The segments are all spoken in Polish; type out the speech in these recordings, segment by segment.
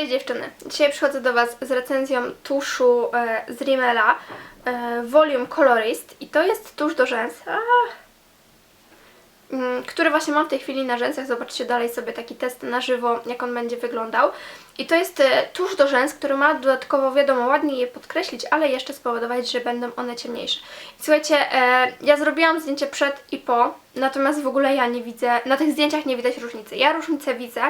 Cześć dziewczyny. Dzisiaj przychodzę do Was z recenzją tuszu e, z Rimmela e, Volume Colorist i to jest tusz do rzęs, który właśnie mam w tej chwili na rzęsach. Zobaczcie dalej sobie taki test na żywo, jak on będzie wyglądał. I to jest e, tusz do rzęs, który ma dodatkowo, wiadomo, ładnie je podkreślić, ale jeszcze spowodować, że będą one ciemniejsze. I słuchajcie, e, ja zrobiłam zdjęcie przed i po, natomiast w ogóle ja nie widzę, na tych zdjęciach nie widać różnicy. Ja różnicę widzę,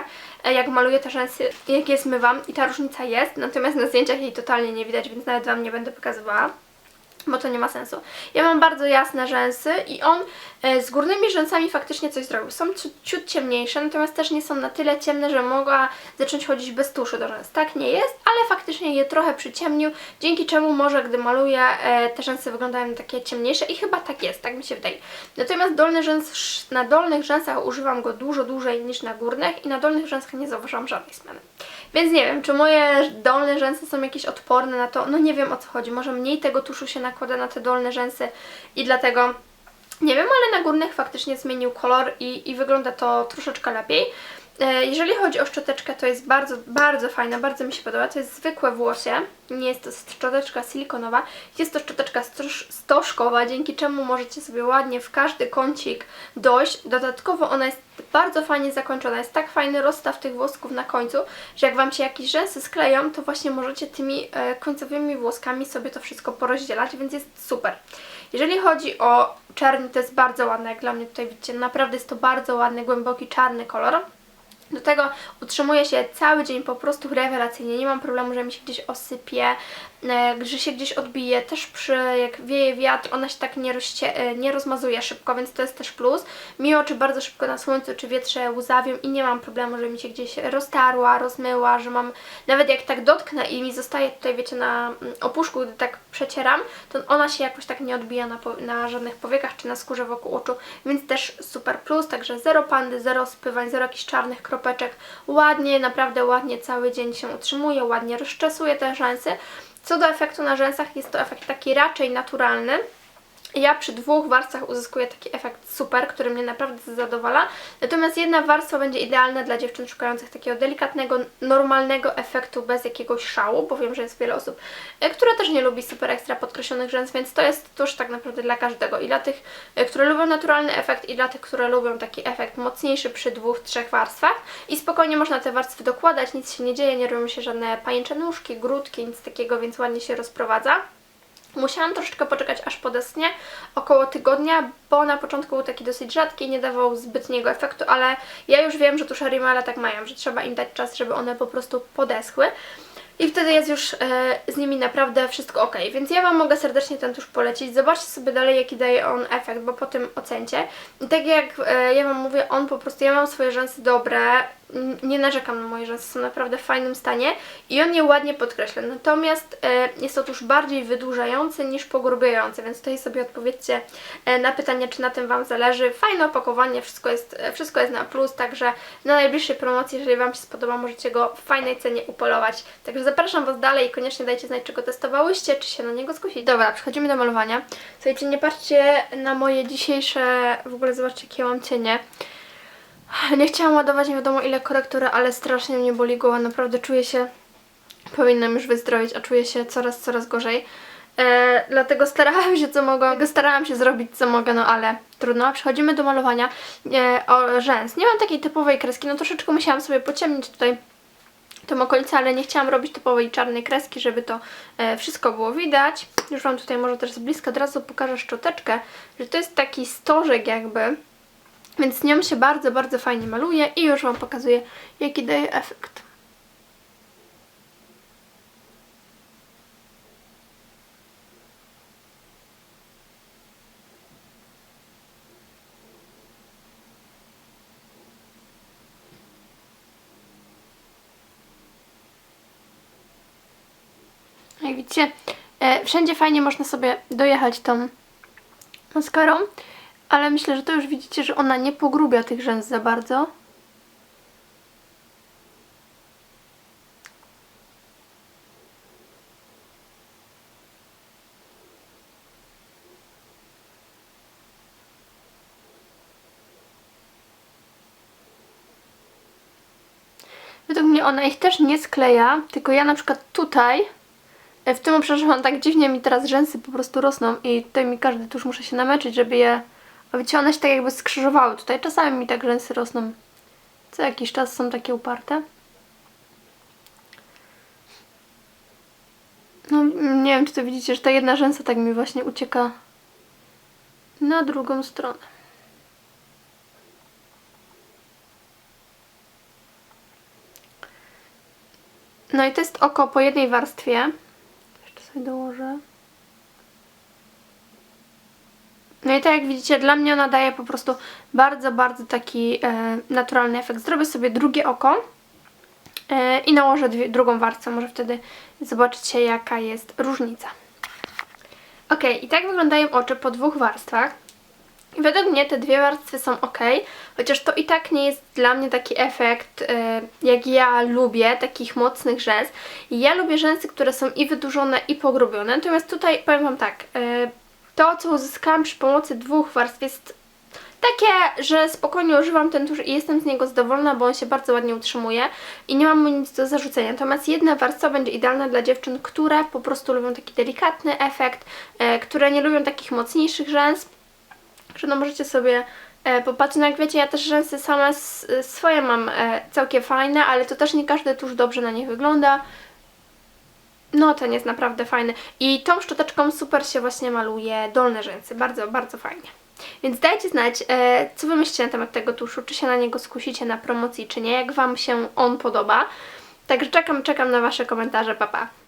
e, jak maluję te rzęsy, jak je zmywam i ta różnica jest, natomiast na zdjęciach jej totalnie nie widać, więc nawet Wam nie będę pokazywała bo to nie ma sensu. Ja mam bardzo jasne rzęsy i on e, z górnymi rzęsami faktycznie coś zrobił. Są ciut, ciemniejsze, natomiast też nie są na tyle ciemne, że mogła zacząć chodzić bez tuszu do rzęs. Tak nie jest, ale faktycznie je trochę przyciemnił, dzięki czemu może gdy maluję e, te rzęsy wyglądają takie ciemniejsze i chyba tak jest, tak mi się wydaje. Natomiast dolny rzęs, na dolnych rzęsach używam go dużo dłużej niż na górnych i na dolnych rzęsach nie zauważam żadnej zmiany. Więc nie wiem, czy moje dolne rzęsy są jakieś odporne na to, no nie wiem o co chodzi. Może mniej tego tuszu się nakłada na te dolne rzęsy i dlatego nie wiem, ale na górnych faktycznie zmienił kolor i, i wygląda to troszeczkę lepiej. E, Jeżeli chodzi o szczoteczkę, to jest bardzo, bardzo fajna, bardzo mi się podoba. To jest zwykłe włosie, nie jest to szczoteczka silikonowa, jest to szczoteczka stoż- stożkowa, dzięki czemu możecie sobie ładnie w każdy kącik dojść. Dodatkowo ona jest bardzo fajnie zakończona, jest tak fajny rozstaw tych włosków na końcu, że jak Wam się jakieś rzęsy skleją, to właśnie możecie tymi e, końcowymi włoskami sobie to wszystko porozdzielać, więc jest super. Jeżeli chodzi o czerni, to jest bardzo ładne, jak dla mnie tutaj widzicie, naprawdę jest to bardzo ładny, głęboki czarny kolor. Do tego utrzymuje się cały dzień po prostu rewelacyjnie. Nie mam problemu, że mi się gdzieś osypie, że się gdzieś odbije. Też przy, jak wieje wiatr, ona się tak nie, rozcie, e, nie rozmazuje szybko, więc to jest też plus. Mi oczy bardzo szybko na słońcu czy wietrze łzawią i nie mam problemu, że mi się gdzieś roztarła, rozmyła, że mam... Nawet jak tak dotknę i mi zostaje tutaj, wiecie, na mm, opuszku, gdy tak przecieram, to ona się jakoś tak nie odbija na, na żadnych powiekach czy na skórze wokół oczu, więc też super plus. Także zero pandy, zero spywań, zero jakichś czarnych kropeczek. Ładnie, naprawdę ładnie cały dzień się utrzymuje, ładnie rozczesuje te rzęsy. Co do efektu na rzęsach, jest to efekt taki raczej naturalny. Ja przy dwóch warstwach uzyskuję taki efekt super, który mnie naprawdę zadowala. Natomiast jedna warstwa będzie idealna dla dziewczyn szukających takiego delikatnego, normalnego efektu bez jakiegoś szału, bo wiem, że jest wiele osób, e, które też nie lubi super ekstra podkreślonych rzęs, więc to jest tuż tak naprawdę dla każdego. I dla tych, e, które lubią naturalny efekt i dla tych, które lubią taki efekt mocniejszy przy dwóch, trzech warstwach. I spokojnie można te warstwy dokładać, nic się nie dzieje, nie robią się żadne pajęcze nóżki, grudki, nic takiego, więc ładnie się rozprowadza. Musiałam troszeczkę poczekać aż podeschnie, około tygodnia, bo na początku był taki dosyć rzadki i nie dawał zbytniego efektu, ale ja już wiem, że tusze Rimmela tak mają, że trzeba im dać czas, żeby one po prostu podeschły. I wtedy jest już e, z nimi naprawdę wszystko ok. Więc ja Wam mogę serdecznie ten tusz polecić. Zobaczcie sobie dalej, jaki daje on efekt, bo po tym ocencie. I tak jak e, ja Wam mówię, on po prostu, ja mam swoje rzęsy dobre, nie narzekam na moje rzęsy, są naprawdę w fajnym stanie i on je ładnie podkreśla. Natomiast e, jest to tuż bardziej wydłużający niż pogrubiający, więc tutaj sobie odpowiedzcie e, na pytanie, czy na tym Wam zależy. Fajne opakowanie, wszystko jest, e, wszystko jest na plus, także na najbliższej promocji, jeżeli Wam się spodoba, możecie go w fajnej cenie upolować. Także zapraszam Was dalej i koniecznie dajcie znać, czy go testowałyście, czy się na niego skusić. Dobra, przechodzimy do malowania. Słuchajcie, nie patrzcie na moje dzisiejsze, w ogóle zobaczcie, jakie ja mam cienie. Nie chciałam ładować nie wiadomo ile korektury, ale strasznie mnie boli głowa, naprawdę czuję się, powinnam już wyzdrowić, a czuję się coraz, coraz gorzej. E, dlatego starałam się co mogłam, starałam się zrobić co mogę, no ale trudno. Przechodzimy do malowania e, o rzęs. Nie mam takiej typowej kreski, no troszeczkę musiałam sobie pociemnić tutaj tą okolicę, ale nie chciałam robić typowej czarnej kreski, żeby to e, wszystko było widać. Już Wam tutaj może też z bliska od razu pokażę szczoteczkę, że to jest taki stożek jakby, więc nią się bardzo, bardzo fajnie maluje i już Wam pokazuję, jaki daje efekt. Jak widzicie, e, wszędzie fajnie można sobie dojechać tą maskarą, ale myślę, że to już widzicie, że ona nie pogrubia tych rzęs za bardzo. Według mnie ona ich też nie skleja, tylko ja na przykład tutaj, e, w tym obszarze mam tak dziwnie mi teraz rzęsy po prostu rosną i tutaj mi każdy tuż muszę się namęczyć, żeby je... A wiecie, one się tak jakby skrzyżowały. Tutaj czasami mi tak rzęsy rosną. Co jakiś czas są takie uparte. No, nie wiem, czy to widzicie, że ta jedna rzęsa tak mi właśnie ucieka na drugą stronę. No i to jest oko po jednej warstwie. Jeszcze sobie dołożę. No i tak jak widzicie, dla mnie ona daje po prostu bardzo, bardzo taki e, naturalny efekt. Zrobię sobie drugie oko e, i nałożę dwie, drugą warstwę. Może wtedy zobaczycie jaka jest różnica. Ok, i tak wyglądają oczy po dwóch warstwach. I według mnie te dwie warstwy są ok, chociaż to i tak nie jest dla mnie taki efekt, e, jak ja lubię, takich mocnych rzęs. Ja lubię rzęsy, które są i wydłużone, i pogrubione. Natomiast tutaj powiem Wam tak, e, to co uzyskałam przy pomocy dwóch warstw jest takie, że spokojnie używam ten tusz i jestem z niego zadowolona, bo on się bardzo ładnie utrzymuje i nie mam mu nic do zarzucenia. Natomiast jedna warstwa będzie idealna dla dziewczyn, które po prostu lubią taki delikatny efekt, e, które nie lubią takich mocniejszych rzęs. Że no możecie sobie e, popatrzeć, no jak wiecie, ja też rzęsy same s- swoje mam e, całkiem fajne, ale to też nie każdy tuż dobrze na nich wygląda. No, ten jest naprawdę fajny. I tą szczoteczką super się właśnie maluje dolne rzęsy. Bardzo, bardzo fajnie. Więc dajcie znać, e, co wy myślicie na temat tego tuszu, czy się na niego skusicie na promocji, czy nie, jak wam się on podoba. Także czekam, czekam na wasze komentarze, papa. Pa.